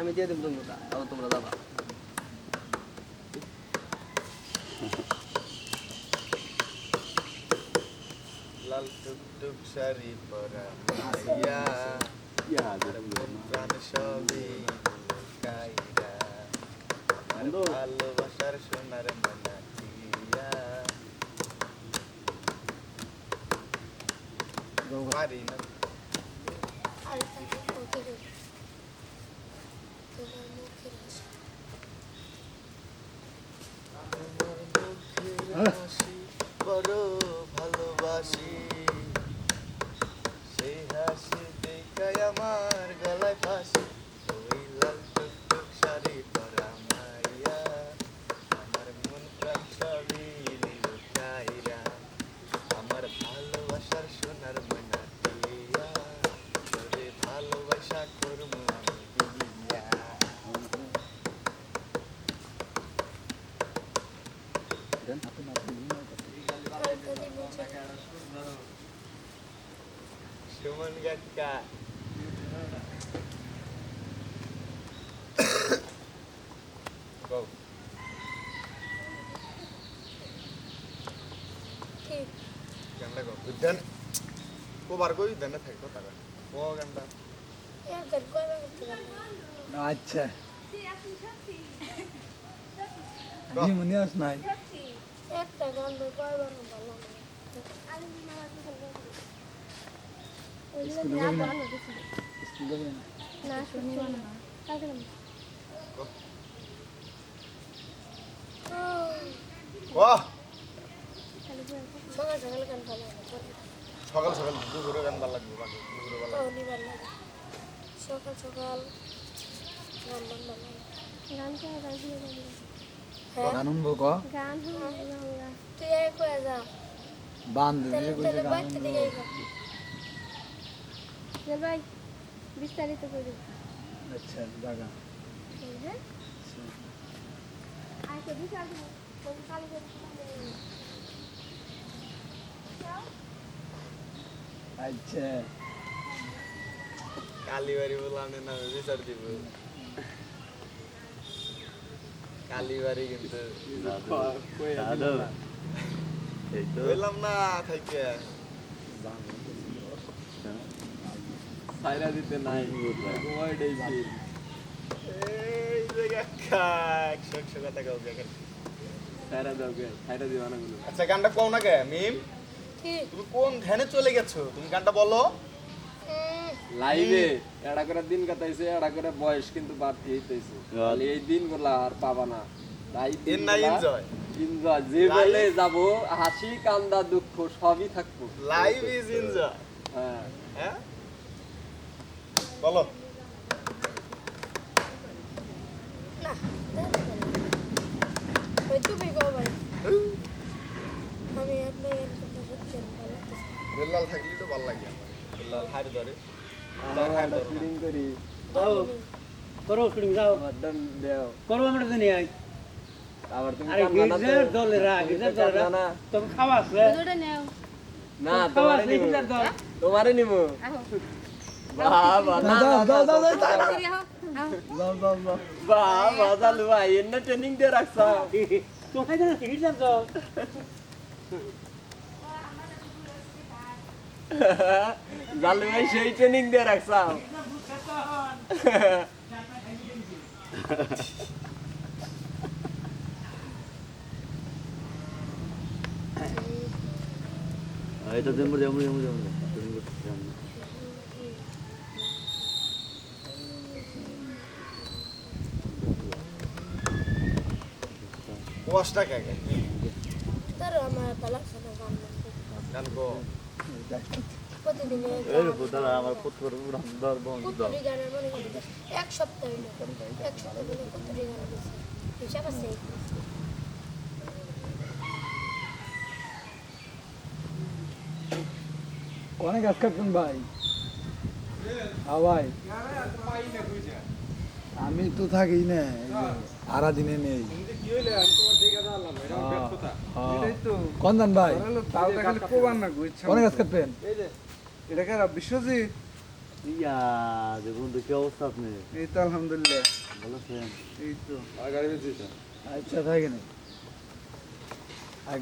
আমি দিয়ে দেব তোমরা দাবা লাল টুকটুক শাড়ি পরা মাইয়া প্রাণ সবই কাইরা। ভালোবাসার সোনার মানাটিয়া পারি না তোমার মুখের হাসি বড় ভালোবাসি। সেই হাসি দেখায় আমার গলায় ফাঁসি ওই লাল টুকটুক শাড়ি পরা মাইয়া আমার মন প্রাণ সবই নিল কাইরা আমার ভালোবাসার সোনার মনা টিয়া তোরে ভালোবাসা করব আমি বিয়া সুমন কাকা Go. গানটা গো উদ্যান কোবার কই উদ্যানে থাকতো তারা ও গানটা আচ্ছা জি মনে আস নাই একটা গান কয়বার ভালো সকাল সকাল গান ভালো সকাল সকাল দুপুরে গান ভালো লাগবে দুপুরে ভালো সকাল সকাল গান গান ভালো লাগে। গান কে গান দিয়ে গান হ্যাঁ? শুনব ক? গান তুই এক হয়ে যা। বান্ধবী কইছে গান বাইতে শুনব। দিকে চল ভাই বিস্তারিত করে। আচ্ছা হ্যাঁ? আচ্ছা। বিচার কোন কালি করে আচ্ছা। কালীবাড়ি বললাম না বিচার দিব। কালীবাড়ি কিন্তু বললাম না থাকে সাইরা দিতে নাই। এই যে কাকা একশো একশো কথা সাইরা দাও সাইরা না গুলো আচ্ছা গানটা কও না কে মিম? কি? তুমি কোন ধ্যানে চলে গেছো? তুমি গানটা বলো। লাইভে এড়া করে দিন কাটাইছে এড়া করে বয়স কিন্তু বাড়তি হইতেছে। খালি এই দিনগুলা আর পাবা না। তাই এর না enjoy? এনজয় যে বলে যাব হাসি কান্দা দুঃখ সবই থাকব। লাইভ ইজ এনজয় হ্যাঁ। হ্যাঁ বলো না ওই তুমি গো ভাই আমি আপনার কথা হচ্ছে ভালো লাগতেছে বেল্লাল থাকলে তো ভালো লাগে। আমার বেল্লাল হাড়ি ধরে। আমরা একটা ফিলিং করি। করো শুটিং যাও। বড্ডন দেও। করো আমরা তো নিয়ে আই। আবার তুমি আরে কান্দা না তো? গির্জার দলেরা তুমি তো গির্জার কান্দা দলেরা না। তবে খাওয়া আছে দুটো নেও। না খাওয়া তোমারে নিমু। দল। তোমারে নিমু। বাবা না দাও দাও দাও দাও দাও ফিরে হও আও দাও দাও দাও বাবা জালু ভাই এন্ন ট্রেনিং দিয়ে রাখছ তোমার জানা গির্জার দল জালু ভাই সেই ট্রেনিং দিয়ে রাখছ এটা দেবো যাব যাব যাব ওয়াশটা কে কে তোর আমার গান গান আমার পুত্র মনে এক সপ্তাহ এক সপ্তাহ হিসাব আছে? অনেক গাছ কাটবেন ভাই? ভাই আমি তো থাকি না সারা দিনে নেই। হ্যাঁ। কোন যান ভাই তাও খালি না অনেক গাছ কাটবেন এটা কে বিশ্বজিৎ? ইয়া দেখুন তো কি অবস্থা আপনি এই তো আলহামদুলিল্লাহ। ভালো আছেন? এই তো। আচ্ছা থাকে না।